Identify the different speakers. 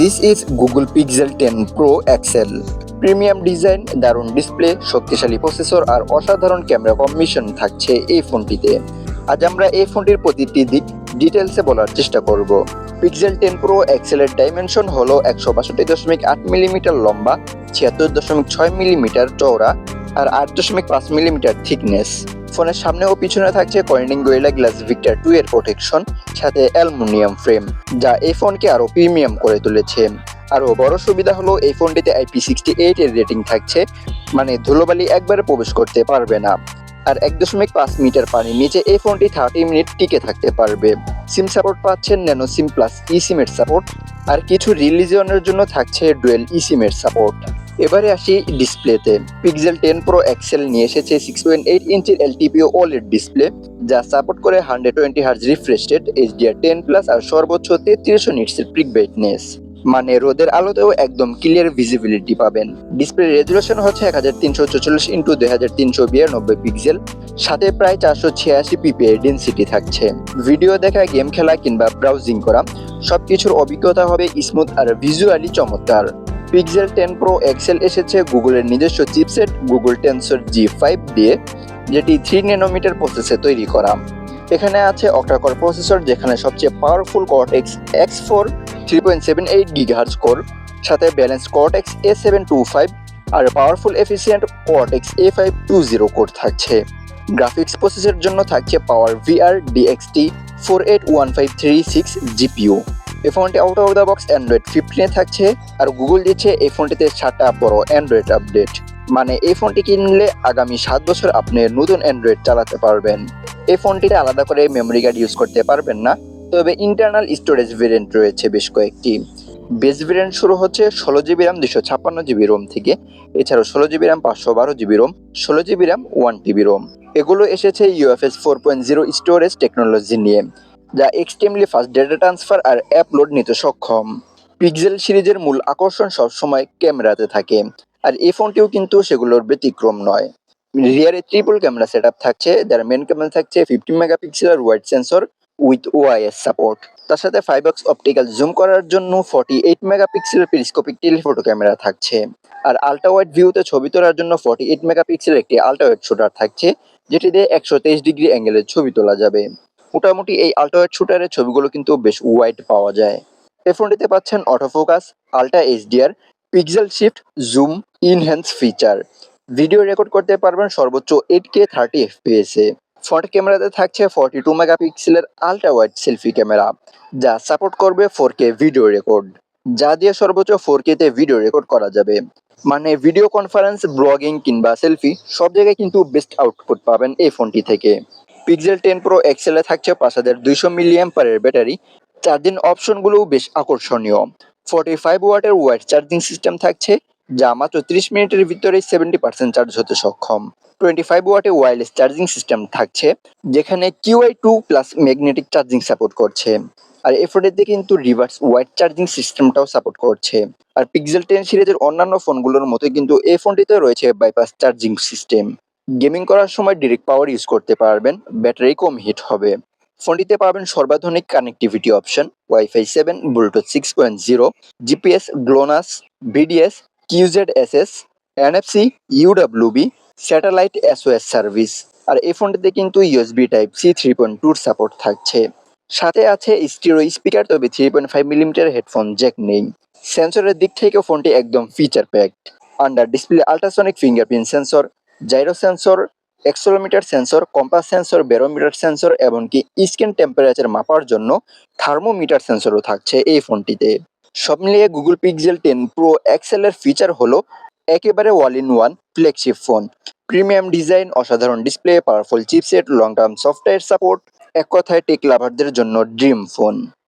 Speaker 1: This is Google Pixel ten pro XL premium design দারুণ display শক্তিশালী processor আর অসাধারণ ক্যামেরা কম্বিনেশন থাকছে এই ফোনটিতে। আজ আমরা এই ফোনটির প্রতিটি দিক ডিটেলসে বলার চেষ্টা করব। পিক্সেল টেন প্রো এক্সেলের ডাইমেনশন হলো একশো বাষট্টি দশমিক আট মিলিমিটার লম্বা, ছিয়াত্তর দশমিক ছয় মিলিমিটার চওড়া আর আট দশমিক পাঁচ মিলিমিটার থিকনেস ফোনের সামনে ও পিছনে থাকছে Corning Gorilla glass Victus two এর প্রোটেকশন সাথে অ্যালুমিনিয়াম ফ্রেম যা এই ফোনকে আরও প্রিমিয়াম করে তুলেছে। আরও বড় সুবিধা হলো এই ফোনটিতে আইপি সিক্সটি এইট এর রেটিং থাকছে মানে ধুলোবালি একবারে প্রবেশ করতে পারবে না। আর এক দশমিক পাঁচ মিটার পানির নিচে এই ফোনটি থার্টি মিনিট টিকে থাকতে পারবে। সিম সাপোর্ট পাচ্ছেন ন্যানো সিম প্লাস ই সিমের সাপোর্ট আর কিছু রিলিজনের জন্য থাকছে ডুয়েল ই সিমের সাপোর্ট এবারে আসি ডিসপ্লেতে পিক্সেল টেন প্রো এক্সেল নিয়ে এসেছে সিক্স পয়েন্ট এইট ইঞ্চির এলটিপিও ওলেড ডিসপ্লে যা সাপোর্ট করে hundred twenty hertz refresh rate HDR ten plus আর সর্বোচ্চ তেত্রিশশো নিটসের প্রিক ব্রাইটনেস মানে রোদের আলোতেও একদম ক্লিয়ার ভিজিবিলিটি পাবেন। ডিসপ্লে রেজুলেশন হচ্ছে এক হাজার তিনশো চল্লিশ ইন্টু দুই হাজার তিনশো বিরানব্বই পিক্সেল সাথে প্রায় চারশো ছিয়াশি পিপিএ ডেন্সিটি থাকছে। ভিডিও দেখা গেম খেলা কিংবা ব্রাউজিং করা, সবকিছুর অভিজ্ঞতা হবে স্মুথ আর ভিজুয়ালি চমৎকার। পিক্সেল টেন প্রো এক্সেল এসেছে, গুগলের নিজস্ব chipset Google Tensor G five দিয়ে, যেটি থ্রি ন্যানোমিটার প্রসেসে তৈরি করা। এখানে আছে অক্টাকর প্রসেসর যেখানে সবচেয়ে powerful Cortex X X four three point seven eight gigahertz core সাথে balance Cortex A seven two five R powerful efficient Cortex A five two zero core থাকছে। গ্রাফিক্স প্রসেসের জন্য থাকছে power VR DXT four eight one five three six GPU এই ফোনটি out of the box Android ফিফটিনে থাকছে আর Google দিচ্ছে এই ফোনটিতে সাতটা বড় অ্যান্ড্রয়েড আপডেট মানে এই ফোনটি কিনলে আগামী সাত বছর আপনি নতুন অ্যান্ড্রয়েড চালাতে পারবেন। এই ফোনটিতে আলাদা করে মেমোরি কার্ড ইউজ করতে পারবেন না। তবে ইন্টারনাল স্টোরেজ ভেরিয়েন্ট রয়েছে বেশ কয়েকটি। বেস ভেরিয়েন্ট শুরু হচ্ছে ষোলো জিবি র্যাম দুশো ছাপ্পান্ন জিবি রোম থেকে। এছাড়াও ষোলো জিবি র্যাম পাঁচশো বারো জিবি রোম ষোলো GB RAM one TB ROM এগুলো এসেছে UFS four point zero storage technology নিয়ে। যা এক্সট্রিমলি ফাস্ট ডেটা ট্রান্সফার আর অ্যাপ লোড নিতে সক্ষম। পিক্সেল সিরিজের মূল আকর্ষণ সবসময় ক্যামেরাতে থাকে, আর এই ফোনটিও কিন্তু সেগুলোর ব্যতিক্রম নয়। রিয়ারে ট্রিপল ক্যামেরা সেট আপ থাকছে, যার মেন ক্যামেরা থাকছে ফিফটি মেগাপিক্সেলের wide sensor with OIS support তার সাথে ফাইভ এক্স অপটিক্যাল জুম করার জন্য ফর্টি এইট মেগাপিক্সেলের পেরিস্কোপিক টেলিফোটো ক্যামেরা থাকছে, আর আল্ট্রা ওয়াইড ভিউতে ছবি তোলার জন্য ফর্টি এইট মেগাপিক্সেলের একটি আল্ট্রা ওয়াইড শুটার থাকছে, যেটি দিয়ে একশো তেইশ ডিগ্রি অ্যাঙ্গেলের ছবি তোলা যাবে। মোটামুটি এই আল্ট্রা ওয়াইড শুটারের ছবিগুলো কিন্তু বেশ ওয়াইড পাওয়া যায়। এই ফোনটিতে পাচ্ছেন auto autofocus ultra HDR pixel shift zoom enhance feature video record করতে পারবেন সর্বোচ্চ এইট কে থার্টি এফপিএস এ। ফ্রন্ট ক্যামেরাতে থাকছে ফর্টি টু মেগাপিক্সেলের আল্ট্রা ওয়াইড সেলফি ক্যামেরা যা সাপোর্ট করবে ফোর কে ভিডিও রেকর্ড যা দিয়ে সর্বোচ্চ ফোর তে ভিডিও রেকর্ড করা যাবে। মানে ভিডিও কনফারেন্স ব্লগিং কিংবা সেলফি সব জায়গায় কিন্তু বেস্ট আউটপুট পাবেন এই ফোনটি থেকে। পিক্সেল টেন প্রো এক্সেলে থাকছে পাঁচ হাজার দুইশো মিলিয়াম পারের ব্যাটারি। চার্জিং অপশনগুলোও বেশ আকর্ষণীয়। ফর্টি ফাইভ ওয়াটের ওয়াইড চার্জিং সিস্টেম থাকছে, যা মাত্র ত্রিশ মিনিটের ভিতরে সেভেন্টি পার্সেন্ট চার্জ হতে সক্ষম। টোয়েন্টি ফাইভ ওয়াটে ওয়্যারলেস চার্জিং সিস্টেম থাকছে, যেখানে Qi two plus magnetic charging support করছে। আর এফোর্ডেতে কিন্তু রিভার্স ওয়াইড চার্জিং সিস্টেমটাও সাপোর্ট করছে। আর পিক্সেল টেন সিরিজের অন্যান্য ফোনগুলোর মতো কিন্তু এই ফোনটিতে রয়েছে বাইপাস চার্জিং সিস্টেম গেমিং করার সময় ডিরেক্ট পাওয়ার ইউজ করতে পারবেন ব্যাটারি কম হিট হবে। ফোনটিতে পাবেন সর্বাধুনিক connectivity option wifi seven Bluetooth six point zero GPS GLONASS BDS QZ SS NFC UWB satellite SOS service আর এই ফোনটিতে কিন্তু USB type C three point টুর সাপোর্ট থাকছে। সাথে আছে স্টিরো স্পিকার তবে three point five millimetre headphone jack নেই। সেন্সরের দিক থেকে ফোনটি একদম feature packed under display ultrasonic fingerprint sensor gyro sensor accelerometer sensor compass sensor barometer sensor এমনকি স্কিন টেম্পারেচার মাপার জন্য থার্মোমিটার সেন্সরও থাকছে এই ফোনটিতে। সব মিলিয়ে গুগল পিক্সেল টেন প্রো এক্সেলের ফিচার হলো একেবারে all in one flagship phone premium design অসাধারণ display powerful chipset long term software support এক কথায় টেক লাভারদের জন্য ড্রিম ফোন